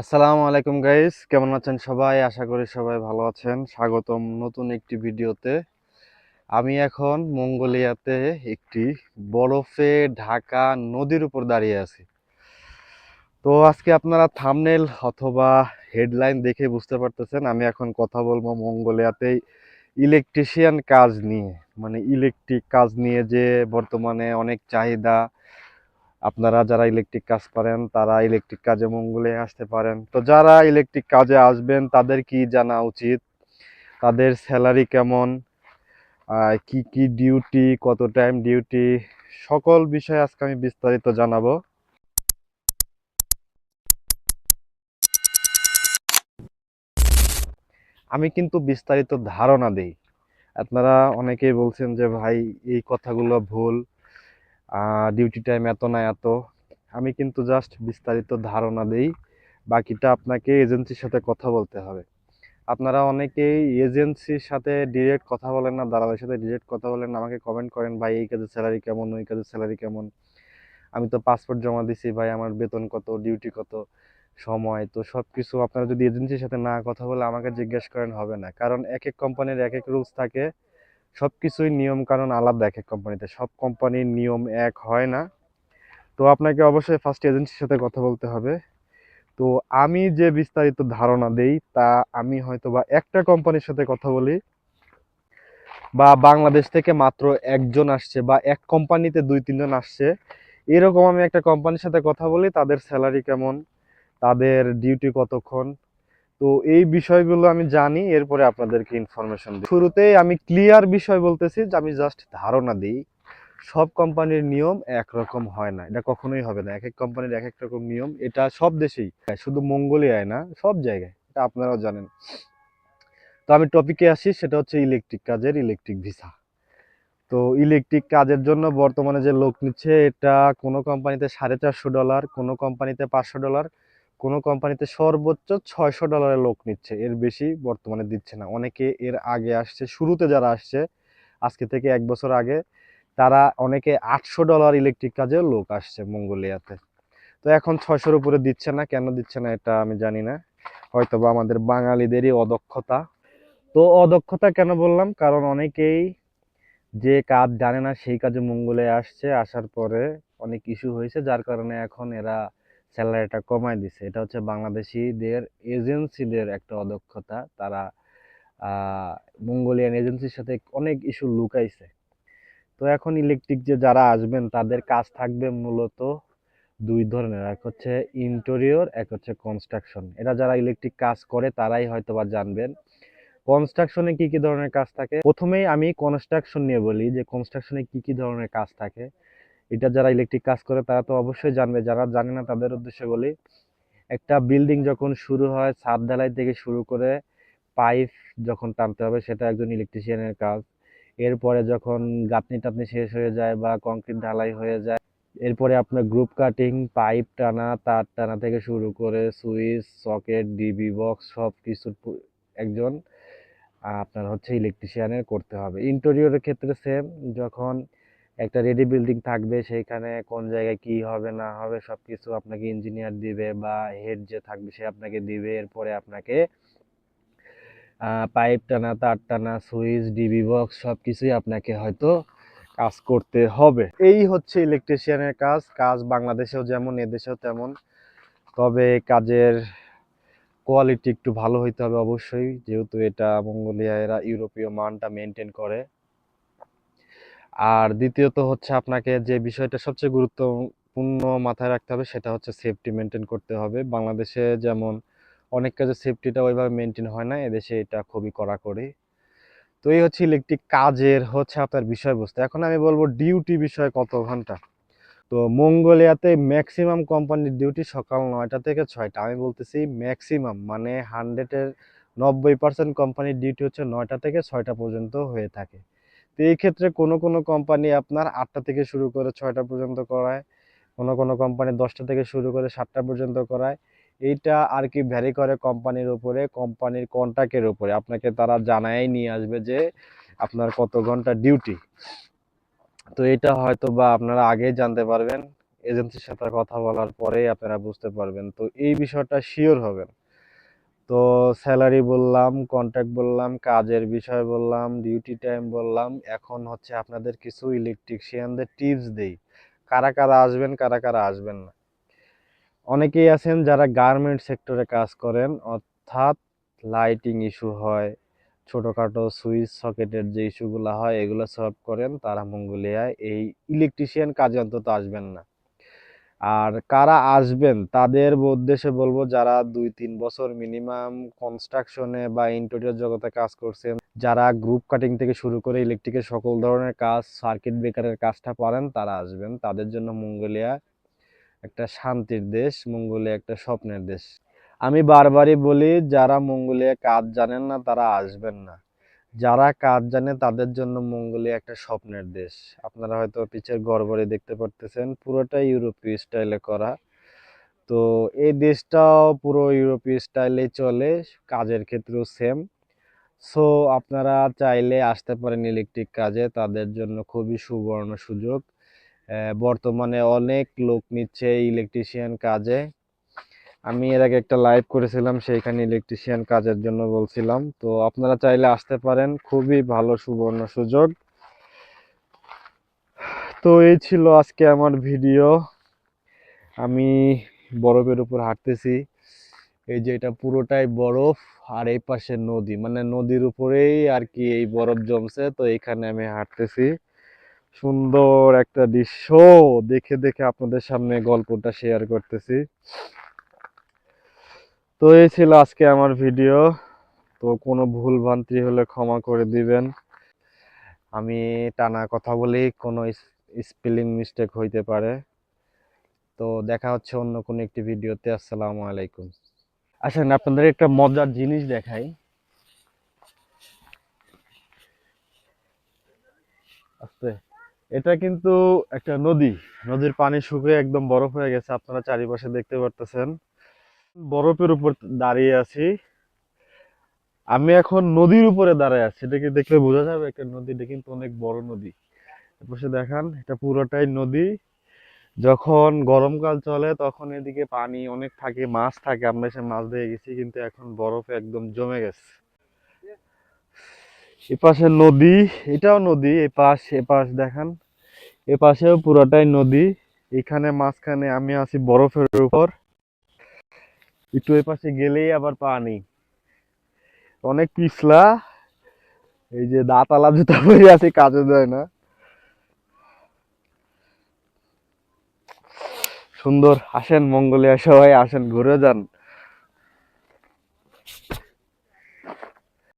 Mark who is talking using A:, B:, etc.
A: আসসালামু আলাইকুম গাইস কেমন আছেন সবাই? আশা করি সবাই ভালো আছেন। স্বাগতম নতুন একটি ভিডিওতে। আমি এখন মঙ্গোলিয়াতে একটি বরফে ঢাকা নদীর উপর দাঁড়িয়ে আছি। তো আজকে আপনারা থামনেল অথবা হেডলাইন দেখে বুঝতে পারতেছেন, আমি এখন কথা বলব মঙ্গোলিয়াতে ইলেকট্রিশিয়ান কাজ নিয়ে। মানে ইলেকট্রিক কাজ নিয়ে যে বর্তমানে অনেক চাহিদা আপনারা যারা ইলেকট্রিক কাজ করেন, তারা ইলেকট্রিক কাজে মঙ্গলে আসতে পারেন। তো যারা ইলেকট্রিক কাজে আসবেন, তাদের কি জানা উচিত? তাদের স্যালারি কেমন? কি কি ডিউটি কত টাইম ডিউটি সকল বিষয়ে আজকে আমি বিস্তারিত জানাব। আমি কিন্তু বিস্তারিত ধারণা দেই। আপনারা অনেকেই বলছেন যে, ভাই, এই কথাগুলো ভুল। ডিউটি টাইম এত না এত। আমি কিন্তু জাস্ট বিস্তারিত ধারণা দেই, বাকিটা আপনাকে এজেন্সির সাথে কথা বলতে হবে। আপনারা অনেকেই এজেন্সির সাথে ডিরেক্ট কথা বলেন না, দালালের সাথে ডিরেক্ট কথা বলেন আমাকে কমেন্ট করেন, ভাই, এই কাজের স্যালারি কেমন, ওই কাজের স্যালারি কেমন? আমি তো পাসপোর্ট জমা দিছি, ভাই, আমার বেতন কত ডিউটি কত, সময়? তো সব কিছু আপনারা যদি এজেন্সির সাথে না কথা বলে আমাকে জিজ্ঞেস করেন, হবে না। কারণ এক এক কোম্পানির এক এক রুলস থাকে। সব কিছুই নিয়ম কানুন আলাদা এক এক কোম্পানিতে, সব কোম্পানির নিয়ম এক হয় না। তো আপনাকে অবশ্যই ফার্স্ট এজেন্সির সাথে কথা বলতে হবে। তো আমি যে বিস্তারিত ধারণা দেই, তা আমি হয়তো বা একটা কোম্পানির সাথে কথা বলি বা বাংলাদেশ থেকে মাত্র একজন আসছে বা এক কোম্পানিতে দুই, তিনজন আসছে। এরকম আমি একটা কোম্পানির সাথে কথা বলি, তাদের স্যালারি কেমন, তাদের ডিউটি কতক্ষণ তো এই বিষয়গুলো আমি জানি, এরপরে আপনাদেরকে ইনফরমেশন দিই। শুরুতেই আমি ক্লিয়ার বিষয় বলতেছি যে আমি জাস্ট ধারণা দিই, সব কোম্পানির নিয়ম একরকম হয় না। এটা কখনোই হবে না। এক এক কোম্পানির এক এক রকম নিয়ম, এটা সব দেশেই। শুধু মঙ্গোলিয়ায় না, সব জায়গায়। এটা আপনারাও জানেন। তো আমি টপিকে আসি, সেটা হচ্ছে ইলেকট্রিক কাজের ইলেকট্রিক ভিসা তো ইলেকট্রিক কাজের জন্য বর্তমানে যে লোক নিচ্ছে, এটা কোনো কোম্পানিতে সাড়ে চারশো ডলার কোনো কোম্পানিতে পাঁচশো ডলার কোনো কোম্পানিতে সর্বোচ্চ ছয়শো ডলারের লোক নিচ্ছে, এর বেশি বর্তমানে দিচ্ছে না। অনেকে এর আগে আসছে, শুরুতে যারা আসছে, আজকে থেকে এক বছর আগে, তারা অনেকে আটশো ডলার ইলেকট্রিক কাজেও লোক আসছে মঙ্গোলিয়াতে। তো এখন ছয়শোর উপরে দিচ্ছে না, কেন দিচ্ছে না এটা আমি জানি না। হয়তো বা আমাদের বাঙালিদেরই অদক্ষতা। তো অদক্ষতা কেন বললাম? কারণ অনেকেই যে কাজ জানে না, সেই কাজে মঙ্গলে আসছে, আসার পরে অনেক ইস্যু হয়েছে, যার কারণে এখন এরা স্যালারিটা কমায় দিছে। এটা হচ্ছে বাংলাদেশিদের এজেন্সিদের একটা অদক্ষতা। তারা মঙ্গোলিয়ান এজেন্সির সাথে অনেক ইস্যু লুকাইছে। তো এখন ইলেকট্রিক যে যারা আসবেন, তাদের কাজ থাকবে মূলত দুই ধরনের। এক হচ্ছে ইন্টেরিয়র, এক হচ্ছে কনস্ট্রাকশন। এরা যারা ইলেকট্রিক কাজ করে, তারাই হয়তো বা জানবেন। কনস্ট্রাকশনে কি কি ধরনের কাজ থাকে? প্রথমেই আমি কনস্ট্রাকশন নিয়ে বলি যে, কনস্ট্রাকশনে কি কি ধরনের কাজ থাকে। এটা যারা ইলেকট্রিক কাজ করে, তারা তো অবশ্যই জানবে। যারা জানে না, তাদের উদ্দেশ্যে বলি, একটা বিল্ডিং যখন শুরু হয়, ছাদ ঢালাই থেকে শুরু করে পাইপ যখন টানতে হবে, সেটা একজন ইলেকট্রিশিয়ানের কাজ। এরপরে যখন গাঁথনি টাতনি শেষ হয়ে যায় বা কংক্রিট ঢালাই হয়ে যায়, এরপরে আপনার গ্রুপ কাটিং পাইপ টানা, তার টানা থেকে শুরু করে সুইচ সকেট ডিবি বক্স সব কিছু একজন আপনার হচ্ছে ইলেকট্রিশিয়ানের করতে হবে। ইন্টেরিয়রের ক্ষেত্রে সেম যখন একটা রেডি বিল্ডিং থাকবে সেইখানে কোন জায়গায় কি হবে, না হবে সব কিছু আপনাকে ইঞ্জিনিয়ার দিবে বা হেড যে থাকবে সে আপনাকে দিবে। এরপরে আপনাকে পাইপ টানা, তার টানা সুইচ ডিবি বক্স সব কিছুই আপনাকে হয়তো কাজ করতে হবে। এই হচ্ছে ইলেকট্রিশিয়ানের কাজ। কাজ বাংলাদেশেও যেমন, এদেশেও তেমন। তবে কাজের কোয়ালিটি একটু ভালো হইতে হবে অবশ্যই। যেহেতু এটা মঙ্গোলিয়া, এরা ইউরোপীয় মানটা মেনটেন করে। আর দ্বিতীয়ত হচ্ছে আপনাকে যে বিষয়টা সবচেয়ে গুরুত্বপূর্ণ মাথায় রাখতে হবে সেটা হচ্ছে সেফটি মেনটেন করতে হবে। বাংলাদেশে যেমন অনেক কাজে সেফটিটা ওইভাবে মেনটেন হয় না, এদেশে এটা খুবই কড়াকড়ি। তো এই হচ্ছে ইলেকট্রিক কাজের হচ্ছে আপনার বিষয়বস্তু। এখন আমি বলব ডিউটি বিষয় কত ঘণ্টা? তো মঙ্গোলিয়াতে ম্যাক্সিমাম কোম্পানির ডিউটি সকাল নয়টা থেকে ছয়টা। আমি বলতেছি ম্যাক্সিমাম মানে হান্ড্রেডের নব্বই পার্সেন্ট কোম্পানির ডিউটি হচ্ছে নয়টা থেকে ছয়টা পর্যন্ত হয়ে থাকে। তো এই ক্ষেত্রে কোনো কোনো কোম্পানি আপনার আটটা থেকে শুরু করে ছয়টা পর্যন্ত করায়। কোনো কোনো কোম্পানি দশটা থেকে শুরু করে সাতটা পর্যন্ত করায়। এইটা আর কি ভ্যারি করে কোম্পানির উপরে কোম্পানির কন্ট্রাক্টের উপরে। আপনাকে তারা জানাই নিয়ে আসবে যে আপনার কত ঘণ্টা ডিউটি তো এটা হয়তো বা আপনারা আগেই জানতে পারবেন। এজেন্সির সাথে কথা বলার পরেই আপনারা বুঝতে পারবেন। তো এই বিষয়টা শিওর হবেন। তো স্যালারি বললাম কন্ট্যাক্ট বললাম, কাজের বিষয় বললাম ডিউটি টাইম বললাম, এখন হচ্ছে আপনাদের কিছু ইলেকট্রিশিয়ানদের টিপস দেই। কারা কারা আসবেন, কারা কারা আসবেন না। অনেকেই আছেন যারা গার্মেন্ট সেক্টরে কাজ করেন, অর্থাৎ লাইটিং ইস্যু হয়, ছোটোখাটো সুইচ সকেটের যে ইস্যুগুলো হয়, এগুলো সলভ করেন, তারা মঙ্গোলিয়ায় এই ইলেকট্রিশিয়ান কাজে অন্তত আসবেন না। আর কারা আসবেন তাদের উদ্দেশ্যে বলব যারা দুই, তিন বছর মিনিমাম কনস্ট্রাকশনে বা ইন্টেরিয়র জগতে কাজ করছেন, যারা গ্রুপ কাটিং থেকে শুরু করে ইলেকট্রিকের সকল ধরনের কাজ সার্কিট ব্রেকারের কাজটা পারেন, তারা আসবেন। তাদের জন্য মঙ্গোলিয়া একটা শান্তির দেশ, মঙ্গোলিয়া একটা স্বপ্নের দেশ। আমি বারবারই বলি, যারা মঙ্গোলিয়া কাজ জানেন না, তারা আসবেন না। যারা কাজ জানে তাদের জন্য মঙ্গোলিয়া একটা স্বপ্নের দেশ। আপনারা হয়তো পিছের গড়বড়ে দেখতে পারতেছেন, পুরোটাই ইউরোপীয় স্টাইলে করা। তো এই দেশটাও পুরো ইউরোপীয় স্টাইলে চলে, কাজের ক্ষেত্রেও সেম সো আপনারা চাইলে আসতে পারেন ইলেকট্রিক কাজে, তাদের জন্য খুবই সুবর্ণ সুযোগ। বর্তমানে অনেক লোক নিচ্ছে ইলেকট্রিশিয়ান কাজে। আমি এর আগে একটা লাইভ করেছিলাম, সেইখানে ইলেকট্রিশিয়ান কাজের জন্য বলছিলাম। তো আপনারা চাইলে আসতে পারেন, খুবই ভালো সুবর্ণ সুযোগ। তো এই ছিল আজকে আমার ভিডিও আমি বরফের উপর হাঁটতেছি। এই যে এটা পুরোটাই বরফ আর এই পাশে নদী। মানে নদীর উপরেই আর কি এই বরফ জমছে, তো এখানে আমি হাঁটতেছি। সুন্দর একটা দৃশ্য। দেখে দেখে আপনাদের সামনে গল্পটা শেয়ার করতেছি। তো এই ছিল আজকে আমার ভিডিও। তো কোনো ভুল ভ্রান্তি হলে ক্ষমা করে দিবেন। আমি টানা কথা বলি, কোনো স্পেলিং মিস্টেক হইতে পারে। তো দেখা হচ্ছে অন্য কোনো একটি ভিডিওতে। আসসালামু আলাইকুম। আসেন, আপনাদের একটা মজার জিনিস দেখাই। আস্তে। এটা কিন্তু একটা নদী। নদীর পানি শুকিয়ে একদম বরফ হয়ে গেছে। আপনারা চারিপাশে দেখতে পারতেছেন। বরফের উপর দাঁড়িয়ে আছি। আমি এখন নদীর উপরে দাঁড়ায় আছি। এটাকে দেখলে বোঝা যাবে? একটা নদী, এটা কিন্তু অনেক বড় নদী। বসে দেখান, এটা পুরোটাই নদী। যখন গরমকাল চলে, তখন এদিকে পানি অনেক থাকে, মাছ থাকে। আমরা এসে মাছ দিয়ে গেছি, কিন্তু এখন বরফে একদম জমে গেছে। এপাশে নদী, এটাও নদী। এপাশ এপাশ দেখান। এপাশেও পুরোটাই নদী। এখানে মাঝখানে আমি আছি বরফের উপর। একটু এপাশে গেলেই আবার পানি অনেক পিছলা, এই যে দাঁতালা জুতা পরে আছে, কাজে দেয় না। সুন্দর, আসেন মঙ্গলিয়া সবাই আসেন, ঘুরে যান।